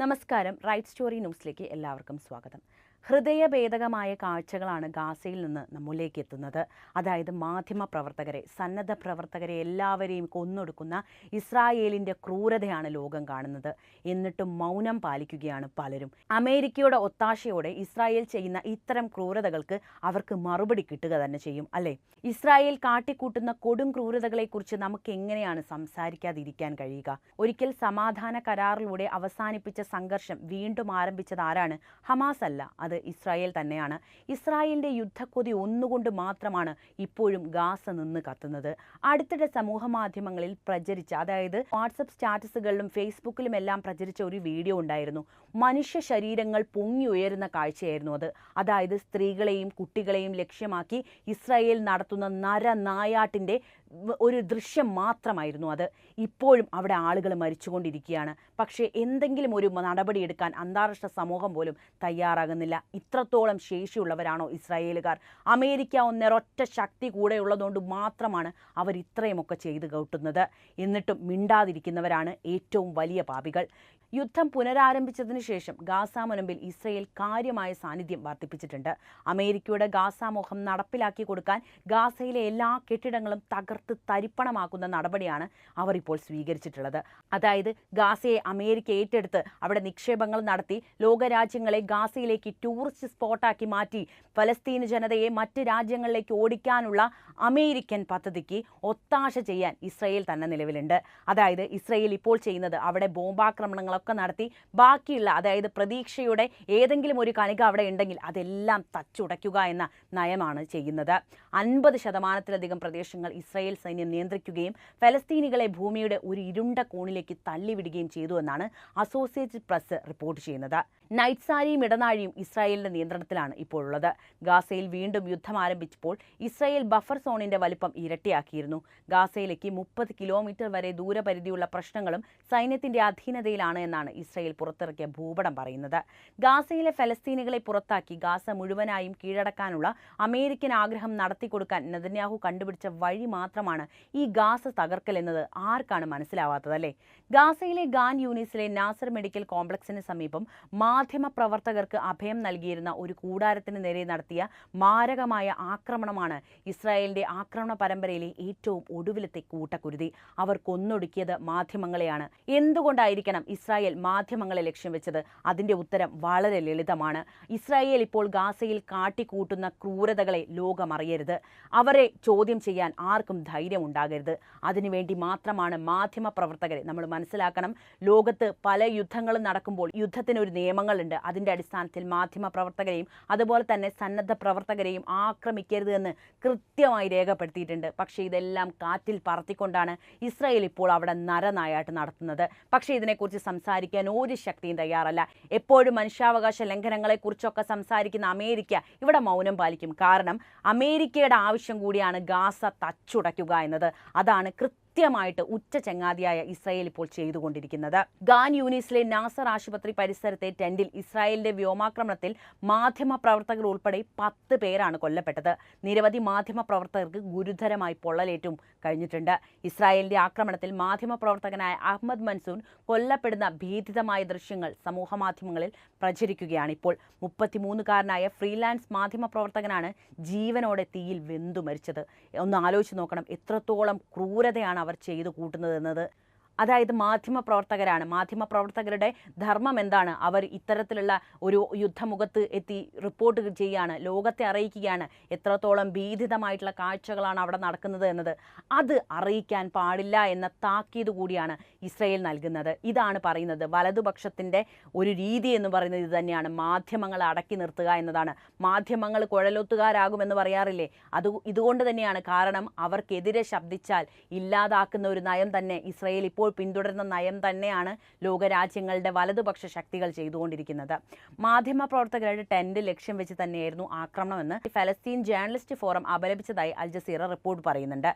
നമസ്കാരം. Right story ന്യൂസിലേക്ക് എല്ലാവർക്കും സ്വാഗതം. ഹൃദയഭേദകമായ കാഴ്ചകളാണ് ഗാസയിൽ നിന്ന് നമ്മളിലേക്ക് എത്തുന്നത്. അതായത് മാധ്യമ പ്രവർത്തകരെ സന്നദ്ധ പ്രവർത്തകരെ എല്ലാവരെയും കൊന്നൊടുക്കുന്ന ഇസ്രായേലിന്റെ ക്രൂരതയാണ് ലോകം കാണുന്നത്. എന്നിട്ടും മൗനം പാലിക്കുകയാണ് പലരും. അമേരിക്കയുടെ ഒത്താശയോടെ ഇസ്രായേൽ ചെയ്യുന്ന ഇത്തരം ക്രൂരതകൾക്ക് അവർക്ക് മറുപടി കിട്ടുക തന്നെ ചെയ്യും അല്ലേ? ഇസ്രായേൽ കാട്ടിക്കൂട്ടുന്ന കൊടും ക്രൂരതകളെക്കുറിച്ച് നമുക്ക് എങ്ങനെയാണ് സംസാരിക്കാതിരിക്കാൻ കഴിയുക? ഒരിക്കൽ സമാധാന കരാറിലൂടെ അവസാനിപ്പിച്ച സംഘർഷം വീണ്ടും ആരംഭിച്ചത് ആരാണ്? ഹമാസ് അല്ല അത് ഇസ്രായേൽ തന്നെയാണ്. ഇസ്രായേലിന്റെ യുദ്ധക്കൊതി ഒന്നുകൊണ്ട് മാത്രമാണ് ഇപ്പോഴും ഗാസ നിന്ന് കത്തുന്നത്. അടുത്തിടെ സമൂഹ മാധ്യമങ്ങളിൽ പ്രചരിച്ച അതായത് വാട്സപ്പ് സ്റ്റാറ്റസുകളിലും ഫേസ്ബുക്കിലും എല്ലാം പ്രചരിച്ച ഒരു വീഡിയോ ഉണ്ടായിരുന്നു. മനുഷ്യ ശരീരങ്ങൾ പൊങ്ങി ഉയരുന്ന കാഴ്ചയായിരുന്നു അത്. അതായത് സ്ത്രീകളെയും കുട്ടികളെയും ലക്ഷ്യമാക്കി ഇസ്രായേൽ നടത്തുന്ന നരനായാട്ടിന്റെ വ- ഒരു ദൃശ്യം മാത്രമായിരുന്നു അത്. ഇപ്പോഴും അവിടെ ആളുകൾ മരിച്ചുകൊണ്ടിരിക്കുകയാണ്. പക്ഷേ എന്തെങ്കിലും ഒരു നടപടിയെടുക്കാൻ അന്താരാഷ്ട്ര സമൂഹം പോലും തയ്യാറാകുന്നില്ല. ഇത്രത്തോളം ശേഷിയുള്ളവരാണോ ഇസ്രായേലുകാർ? അമേരിക്ക ഒന്നൊരൊറ്റ ശക്തി കൂടെ ഉള്ളതുകൊണ്ട് മാത്രമാണ് അവർ ഇത്രയുമൊക്കെ ചെയ്തു കൂട്ടുന്നത്. എന്നിട്ടും മിണ്ടാതിരിക്കുന്നവരാണ് ഏറ്റവും വലിയ പാപികൾ. യുദ്ധം പുനരാരംഭിച്ചതിന് ശേഷം ഗാസ മുനമ്പിൽ ഇസ്രയേൽ കാര്യമായ സാന്നിധ്യം വർദ്ധിപ്പിച്ചിട്ടുണ്ട്. അമേരിക്കയുടെ ഗാസ മോഹം നടപ്പിലാക്കി കൊടുക്കാൻ ഗാസയിലെ എല്ലാ കെട്ടിടങ്ങളും തകർത്ത് തരിപ്പണമാക്കുന്ന നടപടിയാണ് അവർ ഇപ്പോൾ സ്വീകരിച്ചിട്ടുള്ളത്. അതായത് ഗാസയെ അമേരിക്ക ഏറ്റെടുത്ത് അവിടെ നിക്ഷേപങ്ങൾ നടത്തി ലോകരാജ്യങ്ങളെ ഗാസയിലേക്ക് ടൂറിസ്റ്റ് സ്പോട്ടാക്കി മാറ്റി ഫലസ്തീൻ ജനതയെ മറ്റ് രാജ്യങ്ങളിലേക്ക് ഓടിക്കാനുള്ള അമേരിക്കൻ പദ്ധതിക്ക് ഒത്താശ ചെയ്യാൻ ഇസ്രയേൽ തന്നെ നിലവിലുണ്ട്. അതായത് ഇസ്രയേൽ ഇപ്പോൾ ചെയ്യുന്നത് അവിടെ ബോംബാക്രമണങ്ങളൊക്കെ നടത്തി ബാക്കിയുള്ള അതായത് പ്രതീക്ഷയുടെ ഏതെങ്കിലും ഒരു കണിക അവിടെ ഉണ്ടെങ്കിൽ അതെല്ലാം തച്ചുടയ്ക്കുക എന്ന നയമാണ് ചെയ്യുന്നത്. അൻപത് ശതമാനത്തിലധികം പ്രദേശങ്ങൾ ഇസ്രായേൽ സൈന്യം നിയന്ത്രിക്കുകയും ഫലസ്തീനികളെ ഭൂമിയുടെ ഒരു ഇരുണ്ട കോണിലേക്ക് തള്ളിവിടുകയും ചെയ്തു എന്നാണ് അസോസിയേറ്റഡ് പ്രസ് റിപ്പോർട്ട് ചെയ്യുന്നത്. നൈറ്റ്സാരിയും ഇടനാഴിയും ഇസ്രായേലിന്റെ നിയന്ത്രണത്തിലാണ് ഇപ്പോഴുള്ളത്. ഗാസയിൽ വീണ്ടും യുദ്ധം ആരംഭിച്ചപ്പോൾ ഇസ്രായേൽ ബഫർ സോണിന്റെ വലിപ്പം ഇരട്ടിയാക്കിയിരുന്നു. ഗാസയിലേക്ക് മുപ്പത് കിലോമീറ്റർ വരെ ദൂരപരിധിയുള്ള പ്രശ്നങ്ങളും സൈന്യത്തിന്റെ അധീനതയിലാണ് എന്നാണ് ഇസ്രായേൽ പുറത്തിറക്കിയ ഭൂപടം പറയുന്നത്. ഗാസയിലെ ഫലസ്തീനികളെ പുറത്താക്കി ഗാസ മുഴുവനായും കീഴടക്കാനുള്ള അമേരിക്കൻ ആഗ്രഹം നടത്തിക്കൊടുക്കാൻ നെതന്യാഹു കണ്ടുപിടിച്ച വഴി മാത്രമാണ് ഈ ഗാസ തകർക്കൽ എന്നത് ആർക്കാണ് മനസ്സിലാവാത്തതല്ലേ ഗാസയിലെ ഗാൻ യൂണിസിലെ നാസർ മെഡിക്കൽ കോംപ്ലക്സിന് സമീപം മാധ്യമ പ്രവർത്തകർക്ക് അഭയം നൽകിയിരുന്ന ഒരു കൂടാരത്തിന് നേരെ നടത്തിയ മാരകമായ ആക്രമണമാണ് ഇസ്രായേലിന്റെ ആക്രമണ പരമ്പരയിലെ ഏറ്റവും ഒടുവിലത്തെ കൂട്ടക്കുരുതി. അവർ കൊന്നൊടുക്കിയത് മാധ്യമങ്ങളെയാണ്. എന്തുകൊണ്ടായിരിക്കണം ഇസ്രായേൽ മാധ്യമങ്ങളെ ലക്ഷ്യം വെച്ചത്? അതിന്റെ ഉത്തരം വളരെ ലളിതമാണ്. ഇസ്രായേൽ ഇപ്പോൾ ഗാസയിൽ കാട്ടിക്കൂട്ടുന്ന ക്രൂരതകളെ ലോകമറിയരുത്. അവരെ ചോദ്യം ചെയ്യാൻ ആർക്കും ധൈര്യം ഉണ്ടാകരുത് അതിനുവേണ്ടി മാത്രമാണ് മാധ്യമ പ്രവർത്തകരെ നമ്മൾ മനസ്സിലാക്കണം. ലോകത്ത് പല യുദ്ധങ്ങളും നടക്കുമ്പോൾ യുദ്ധത്തിന് ഒരു നിയമങ്ങളുണ്ട് അതിന്റെ അടിസ്ഥാനത്തിൽ മാധ്യമ പ്രവർത്തകരെയും അതുപോലെ തന്നെ സന്നദ്ധ പ്രവർത്തകരെയും ആക്രമിക്കരുത് എന്ന് കൃത്യമായി രേഖപ്പെടുത്തിയിട്ടുണ്ട്. പക്ഷേ ഇതെല്ലാം കാറ്റിൽ പറത്തിക്കൊണ്ടാണ് ഇസ്രായേൽ ഇപ്പോൾ അവിടെ നരനായാട്ട് നടത്തുന്നത്. പക്ഷേ ഇതിനെക്കുറിച്ച് സംസാരിക്കാൻ ഒരു ശക്തിയും തയ്യാറല്ല. എപ്പോഴും മനുഷ്യാവകാശ ലംഘനങ്ങളെക്കുറിച്ചൊക്കെ സംസാരിക്കുന്ന അമേരിക്ക ഇവിടെ മൗനം പാലിക്കും. കാരണം അമേരിക്കയുടെ ആവശ്യം കൂടിയാണ് ഗാസ തച്ചുടയ്ക്കുക എന്നത്. അതാണ് കൃത്യമായിട്ട് ഉച്ച ചങ്ങാതിയായ ഇസ്രായേൽ ഇപ്പോൾ ചെയ്തുകൊണ്ടിരിക്കുന്നത്. ഗാൻ യൂണിസിലെ നാസർ ആശുപത്രി പരിസരത്തെ ടെന്റിൽ ഇസ്രായേലിന്റെ വ്യോമാക്രമണത്തിൽ മാധ്യമ പ്രവർത്തകർ ഉൾപ്പെടെ പത്ത് പേരാണ് കൊല്ലപ്പെട്ടത്. നിരവധി മാധ്യമ പ്രവർത്തകർക്ക് ഗുരുതരമായി പൊള്ളലേറ്റും കഴിഞ്ഞിട്ടുണ്ട്. ഇസ്രായേലിന്റെ ആക്രമണത്തിൽ മാധ്യമ പ്രവർത്തകനായ അഹമ്മദ് മൻസൂൻ കൊല്ലപ്പെടുന്ന ഭീതിതമായ ദൃശ്യങ്ങൾ സമൂഹമാധ്യമങ്ങളിൽ പ്രചരിക്കുകയാണ് ഇപ്പോൾ. മുപ്പത്തിമൂന്നുകാരനായ ഫ്രീലാൻസ് മാധ്യമ പ്രവർത്തകനാണ് ജീവനോടെ തീയിൽ വെന്തു മരിച്ചത്. ഒന്ന് ആലോചിച്ച് നോക്കണം എത്രത്തോളം ക്രൂരതയാണ് അവർ ചെയ്തു കൂട്ടുന്നത് എന്നത് അതായത് മാധ്യമ പ്രവർത്തകരാണ് മാധ്യമ പ്രവർത്തകരുടെ ധർമ്മം എന്താണ്? അവർ ഇത്തരത്തിലുള്ള ഒരു യുദ്ധമുഖത്ത് എത്തി റിപ്പോർട്ട് ചെയ്യുകയാണ് ലോകത്തെ അറിയിക്കുകയാണ്. എത്രത്തോളം ഭീതിതമായിട്ടുള്ള കാഴ്ചകളാണ് അവിടെ നടക്കുന്നത് എന്നത് അത് അറിയിക്കാൻ പാടില്ല എന്ന താക്കീത് കൂടിയാണ് ഇസ്രയേൽ നൽകുന്നത്. ഇതാണ് പറയുന്നത്. വലതുപക്ഷത്തിന്റെ ഒരു രീതി എന്ന് പറയുന്നത് ഇത് തന്നെയാണ്. മാധ്യമങ്ങളെ അടക്കി നിർത്തുക എന്നതാണ്. മാധ്യമങ്ങൾ കുഴലൊത്തുകാരാകുമെന്ന് പറയാറില്ലേ? അത് ഇതുകൊണ്ട് തന്നെയാണ്. കാരണം അവർക്കെതിരെ ശബ്ദിച്ചാൽ ഇല്ലാതാക്കുന്ന ഒരു നയം തന്നെ ഇസ്രയേൽ ഇപ്പോൾ പിന്തുടരുന്ന നയം തന്നെയാണ് ലോകരാജ്യങ്ങളുടെ വലതുപക്ഷ ശക്തികൾ ചെയ്തുകൊണ്ടിരിക്കുന്നത്. മാധ്യമ പ്രവർത്തകരുടെ ടെന്റ് ലക്ഷ്യം വെച്ച് തന്നെയായിരുന്നു ആക്രമണമെന്ന് ഫലസ്തീൻ ജേർണലിസ്റ്റ് ഫോറം അപലപിച്ചതായി അൽ ജസീറ റിപ്പോർട്ട് പറയുന്നുണ്ട്.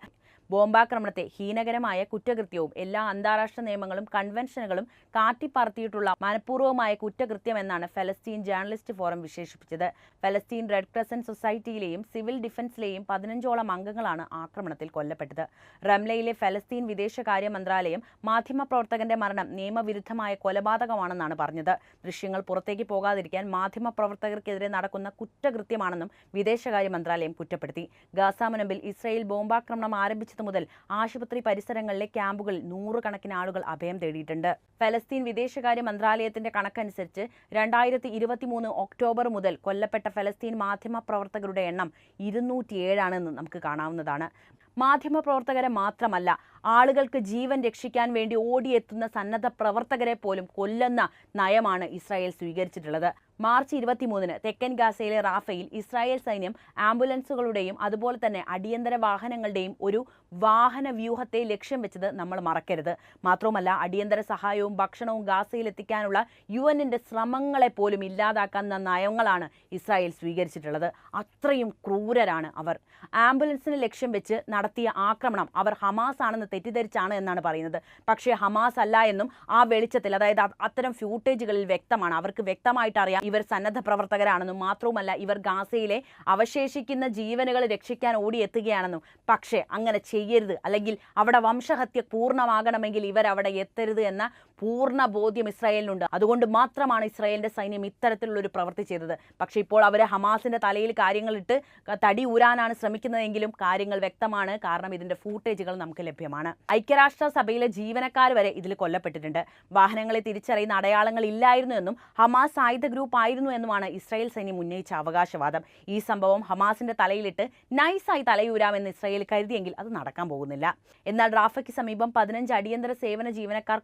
ബോംബാക്രമണത്തെ ഹീനകരമായ കുറ്റകൃത്യവും എല്ലാ അന്താരാഷ്ട്ര നിയമങ്ങളും കൺവെൻഷനുകളും കാട്ടിപ്പറത്തിയിട്ടുള്ള മനഃപൂർവമായ കുറ്റകൃത്യം എന്നാണ് ഫലസ്തീൻ ജേർണലിസ്റ്റ് ഫോറം വിശേഷിപ്പിച്ചത്. ഫലസ്തീൻ റെഡ് ക്രസന്റ് സൊസൈറ്റിയിലെയും സിവിൽ ഡിഫൻസിലെയും പതിനഞ്ചോളം അംഗങ്ങളാണ് ആക്രമണത്തിൽ കൊല്ലപ്പെട്ടത്. റംലയിലെ ഫലസ്തീൻ വിദേശകാര്യ മന്ത്രാലയം മാധ്യമപ്രവർത്തകന്റെ മരണം നിയമവിരുദ്ധമായ കൊലപാതകമാണെന്നാണ് പറഞ്ഞത്. ദൃശ്യങ്ങൾ പുറത്തേക്ക് പോകാതിരിക്കാൻ മാധ്യമപ്രവർത്തകർക്കെതിരെ നടക്കുന്ന കുറ്റകൃത്യമാണെന്നും വിദേശകാര്യ മന്ത്രാലയം കുറ്റപ്പെടുത്തി. ഗാസ മുനമ്പിൽ ഇസ്രയേൽ ബോംബാക്രമണം ആരംഭിച്ചതു മുതൽ ആശുപത്രി പരിസരങ്ങളിലെ ക്യാമ്പുകളിൽ നൂറുകണക്കിന് ആളുകൾ അഭയം തേടിയിട്ടുണ്ട്. ഫലസ്തീൻ വിദേശകാര്യ മന്ത്രാലയത്തിന്റെ കണക്കനുസരിച്ച് രണ്ടായിരത്തി ഇരുപത്തിമൂന്ന് ഒക്ടോബർ മുതൽ കൊല്ലപ്പെട്ട ഫലസ്തീൻ മാധ്യമ പ്രവർത്തകരുടെ എണ്ണം ഇരുന്നൂറ്റിയേഴാണെന്ന് നമുക്ക് കാണാവുന്നതാണ്. മാധ്യമപ്രവർത്തകരെ മാത്രമല്ല ആളുകൾക്ക് ജീവൻ രക്ഷിക്കാൻ വേണ്ടി ഓടിയെത്തുന്ന സന്നദ്ധ പ്രവർത്തകരെ പോലും കൊല്ലുന്ന നയമാണ് ഇസ്രായേൽ സ്വീകരിച്ചിട്ടുള്ളത്. മാർച്ച് ഇരുപത്തിമൂന്നിന് തെക്കൻ ഗാസയിലെ റാഫയിൽ ഇസ്രായേൽ സൈന്യം ആംബുലൻസുകളുടെയും അതുപോലെ തന്നെ അടിയന്തര വാഹനങ്ങളുടെയും ഒരു വാഹന വ്യൂഹത്തെ ലക്ഷ്യം വെച്ചത് നമ്മൾ മറക്കരുത്. മാത്രവുമല്ല അടിയന്തര സഹായവും ഭക്ഷണവും ഗാസയിൽ എത്തിക്കാനുള്ള യു എന്നിന്റെ ശ്രമങ്ങളെ പോലും ഇല്ലാതാക്കുന്ന നയങ്ങളാണ് ഇസ്രായേൽ സ്വീകരിച്ചിട്ടുള്ളത്. അത്രയും ക്രൂരരാണ് അവർ. ആംബുലൻസിനെ ലക്ഷ്യം വെച്ച് നടത്തിയ ആക്രമണം അവർ ഹമാസ് ആണെന്ന് തെറ്റിദ്ധരിച്ചാണ് എന്നാണ് പറയുന്നത്. പക്ഷേ ഹമാസ് അല്ല എന്നും ആ വെളിച്ചത്തിൽ അതായത് അത്തരം ഫ്യൂട്ടേജുകളിൽ വ്യക്തമാണ്. അവർക്ക് വ്യക്തമായിട്ട് അറിയാം ഇവർ സന്നദ്ധ പ്രവർത്തകരാണെന്നും മാത്രവുമല്ല ഇവർ ഗാസയിലെ അവശേഷിക്കുന്ന ജീവനുകൾ രക്ഷിക്കാൻ ഓടിയെത്തുകയാണെന്നും. പക്ഷേ അങ്ങനെ ചെയ്യരുത്. അല്ലെങ്കിൽ അവിടെ വംശഹത്യ പൂർണമാകണമെങ്കിൽ ഇവർ അവിടെ എത്തരുത് എന്ന പൂർണ ബോധ്യം ഇസ്രായേലിനുണ്ട്. അതുകൊണ്ട് മാത്രമാണ് ഇസ്രായേലിന്റെ സൈന്യം ഇത്തരത്തിലുള്ള ഒരു പ്രവൃത്തി ചെയ്തത്. പക്ഷേ ഇപ്പോൾ അവർ ഹമാസിന്റെ തലയിൽ കാര്യങ്ങളിട്ട് തടി ഊരാനാണ് ശ്രമിക്കുന്നതെങ്കിലും കാര്യങ്ങൾ വ്യക്തമാണ്. കാരണം ഇതിന്റെ ഫൂട്ടേജുകൾ നമുക്ക് ലഭ്യമാണ്. ഐക്യരാഷ്ട്ര സഭയിലെ ജീവനക്കാർ വരെ ഇതിൽ കൊല്ലപ്പെട്ടിട്ടുണ്ട്. വാഹനങ്ങളെ തിരിച്ചറിയുന്ന അടയാളങ്ങൾ ഇല്ലായിരുന്നു എന്നും ഹമാസ് ആയുധ ഗ്രൂപ്പ് ആയിരുന്നു എന്നുമാണ് ഇസ്രായേൽ സൈന്യം ഉന്നയിച്ച അവകാശവാദം. ഈ സംഭവം ഹമാസിന്റെ തലയിലിട്ട് നൈസായി തലയൂരാമെന്ന് ഇസ്രായേൽ കരുതിയെങ്കിൽ അത് നടക്കാൻ പോകുന്നില്ല. എന്നാൽ റാഫയ്ക്ക് സമീപം പതിനഞ്ച് അടിയന്തര സേവന ജീവനക്കാർ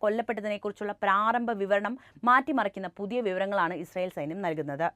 കൊല്ലപ്പെട്ടതിനെക്കുറിച്ചുള്ള പ്രാരംഭ വിവരണം മാറ്റിമറിക്കുന്ന പുതിയ വിവരങ്ങളാണ് ഇസ്രായേൽ സൈന്യം നൽകുന്നത്.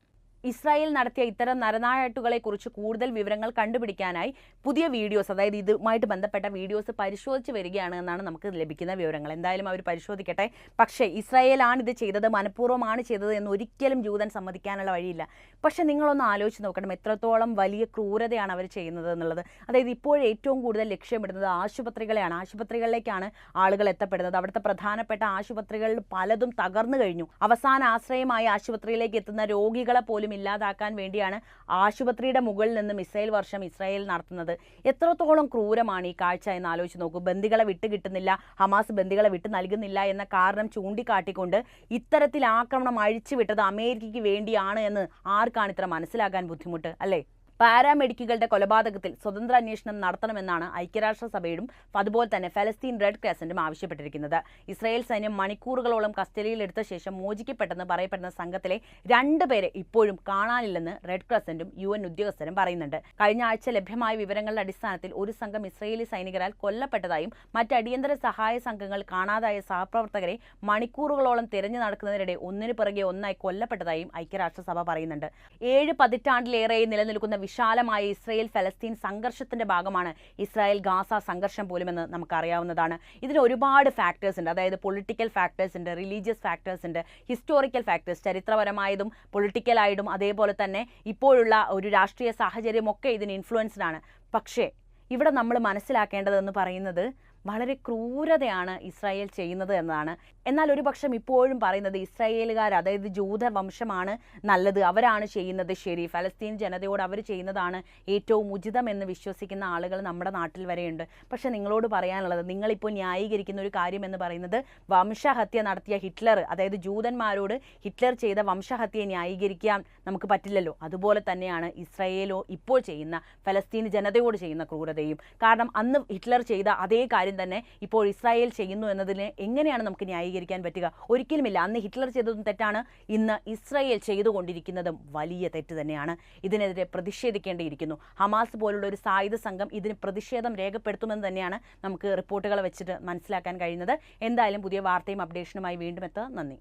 ഇസ്രായേൽ നടത്തിയ ഇത്തരം നരനായാട്ടുകളെ കുറിച്ച് കൂടുതൽ വിവരങ്ങൾ കണ്ടുപിടിക്കാനായി പുതിയ വീഡിയോസ് അതായത് ഇതുമായിട്ട് ബന്ധപ്പെട്ട വീഡിയോസ് പരിശോധിച്ച് വരികയാണ് എന്നാണ് നമുക്ക് ലഭിക്കുന്ന വിവരങ്ങൾ. എന്തായാലും അവർ പരിശോധിക്കട്ടെ. പക്ഷേ ഇസ്രായേലാണ് ഇത് ചെയ്തത് മനഃപൂർവമാണ് ചെയ്തത് എന്ന് ഒരിക്കലും ജൂതൻ സമ്മതിക്കാനുള്ള വഴിയില്ല. പക്ഷേ നിങ്ങളൊന്ന് ആലോചിച്ച് നോക്കണം. എത്രത്തോളം വലിയ ക്രൂരതയാണ് അവർ ചെയ്യുന്നത് എന്നുള്ളത്. അതായത് ഇപ്പോൾ ഏറ്റവും കൂടുതൽ ലക്ഷ്യമിടുന്നത് ആശുപത്രികളെയാണ്. ആശുപത്രികളിലേക്കാണ് ആളുകൾ എത്തപ്പെടുന്നത്. അവിടുത്തെ പ്രധാനപ്പെട്ട ആശുപത്രികളിൽ പലതും തകർന്നു കഴിഞ്ഞു. അവസാന ആശ്രയമായ ആശുപത്രിയിലേക്ക് എത്തുന്ന രോഗികളെ പോലും ഇല്ലാതാക്കാൻ വേണ്ടിയാണ് ആശുപത്രിയുടെ മുകളിൽ നിന്ന് മിസൈൽ വർഷം ഇസ്രായേൽ നടത്തുന്നത്. എത്രത്തോളം ക്രൂരമാണ് ഈ കാഴ്ച എന്ന് ആലോചിച്ച് നോക്കൂ. ബന്ദികളെ വിട്ട് കിട്ടുന്നില്ല ഹമാസ് ബന്ദികളെ വിട്ട് നൽകുന്നില്ല എന്ന കാരണം ചൂണ്ടിക്കാട്ടിക്കൊണ്ട് ഇത്തരത്തിൽ ആക്രമണം അഴിച്ചുവിട്ടത് അമേരിക്കയ്ക്ക് വേണ്ടിയാണ് എന്ന് ആർക്കാണ് ഇത്ര മനസ്സിലാക്കാൻ ബുദ്ധിമുട്ട്? അല്ലേ? പാരാമെഡിക്കുകളുടെ കൊലപാതകത്തിൽ സ്വതന്ത്ര അന്വേഷണം നടത്തണമെന്നാണ് ഐക്യരാഷ്ട്രസഭയും അതുപോലെ തന്നെ ഫലസ്തീൻ റെഡ് ക്രസന്റും ആവശ്യപ്പെട്ടിരിക്കുന്നത്. ഇസ്രായേൽ സൈന്യം മണിക്കൂറുകളോളം കസ്റ്റഡിയിലെടുത്ത ശേഷം മോചിക്കപ്പെട്ടെന്ന് പറയപ്പെടുന്ന സംഘത്തിലെ രണ്ടുപേരെ ഇപ്പോഴും കാണാനില്ലെന്ന് റെഡ് ക്രസന്റും യു എൻ ഉദ്യോഗസ്ഥരും പറയുന്നുണ്ട്. കഴിഞ്ഞ ആഴ്ച ലഭ്യമായ വിവരങ്ങളുടെ അടിസ്ഥാനത്തിൽ ഒരു സംഘം ഇസ്രയേലി സൈനികരാൽ കൊല്ലപ്പെട്ടതായും മറ്റ് അടിയന്തര സഹായ സംഘങ്ങൾ കാണാതായ സഹപ്രവർത്തകരെ മണിക്കൂറുകളോളം തിരഞ്ഞു നടക്കുന്നതിനിടെ ഒന്നിനു പിറകെ ഒന്നായി കൊല്ലപ്പെട്ടതായും ഐക്യരാഷ്ട്രസഭ പറയുന്നുണ്ട്. ഏഴ് പതിറ്റാണ്ടിലേറെ നിലനിൽക്കുന്ന വിശാലമായ ഇസ്രായേൽ ഫലസ്തീൻ സംഘർഷത്തിന്റെ ഭാഗമാണ് ഇസ്രായേൽ ഗാസ സംഘർഷം പോലുമെന്ന് നമുക്കറിയാവുന്നതാണ്. ഇതിന് ഒരുപാട് ഫാക്ടേഴ്സ് ഉണ്ട്. അതായത് പൊളിറ്റിക്കൽ ഫാക്ടേഴ്സ് ഉണ്ട് റിലീജിയസ് ഫാക്ടേഴ്സ് ഉണ്ട് ഹിസ്റ്റോറിക്കൽ ഫാക്ടേഴ്സ് ചരിത്രപരമായതും പൊളിറ്റിക്കലായതും അതേപോലെ തന്നെ ഇപ്പോഴുള്ള ഒരു രാഷ്ട്രീയ സാഹചര്യമൊക്കെ ഇതിന് ഇൻഫ്ലുവൻസ്ഡ് ആണ് പക്ഷേ ഇവിടെ നമ്മൾ മനസ്സിലാക്കേണ്ടതെന്ന് പറയുന്നത് വളരെ ക്രൂരതയാണ് ഇസ്രായേൽ ചെയ്യുന്നത് എന്നതാണ്. എന്നാൽ ഒരുപക്ഷം ഇപ്പോഴും പറയുന്നത് ഇസ്രായേലുകാർ അതായത് ജൂത വംശമാണ് നല്ലത് അവരാണ് ചെയ്യുന്നത് ശരി. ഫലസ്തീൻ ജനതയോട് അവർ ചെയ്യുന്നതാണ് ഏറ്റവും ഉചിതം എന്ന് വിശ്വസിക്കുന്ന ആളുകൾ നമ്മുടെ നാട്ടിൽ വരെയുണ്ട്. പക്ഷെ നിങ്ങളോട് പറയാനുള്ളത് നിങ്ങളിപ്പോൾ ന്യായീകരിക്കുന്ന ഒരു കാര്യം എന്ന് പറയുന്നത് വംശഹത്യ നടത്തിയ ഹിറ്റ്ലർ അതായത് ജൂതന്മാരോട് ഹിറ്റ്ലർ ചെയ്ത വംശഹത്യയെ ന്യായീകരിക്കാൻ നമുക്ക് പറ്റില്ലല്ലോ. അതുപോലെ തന്നെയാണ് ഇസ്രായേലോ ഇപ്പോൾ ചെയ്യുന്ന ഫലസ്തീൻ ജനതയോട് ചെയ്യുന്ന ക്രൂരതയും. കാരണം അന്ന് ഹിറ്റ്ലർ ചെയ്ത അതേ കാര്യം തന്നെ ഇപ്പോൾ ഇസ്രായേൽ ചെയ്യുന്നു എന്നതിന് എങ്ങനെയാണ് നമുക്ക് ന്യായീകരിക്കാൻ പറ്റുക? ഒരിക്കലുമില്ല. അന്ന് ഹിറ്റ്ലർ ചെയ്തതും തെറ്റാണ്. ഇന്ന് ഇസ്രായേൽ ചെയ്തുകൊണ്ടിരിക്കുന്നതും വലിയ തെറ്റ് തന്നെയാണ്. ഇതിനെതിരെ പ്രതിഷേധിക്കേണ്ടിയിരിക്കുന്നു. ഹമാസ് പോലുള്ള ഒരു സായുധ സംഘം ഇതിന് പ്രതിഷേധം രേഖപ്പെടുത്തുമെന്ന് തന്നെയാണ് നമുക്ക് റിപ്പോർട്ടുകൾ വെച്ചിട്ട് മനസ്സിലാക്കാൻ കഴിയുന്നത്. എന്തായാലും പുതിയ വാർത്തയും അപ്ഡേഷനുമായി വീണ്ടും എത്തുക നന്ദി.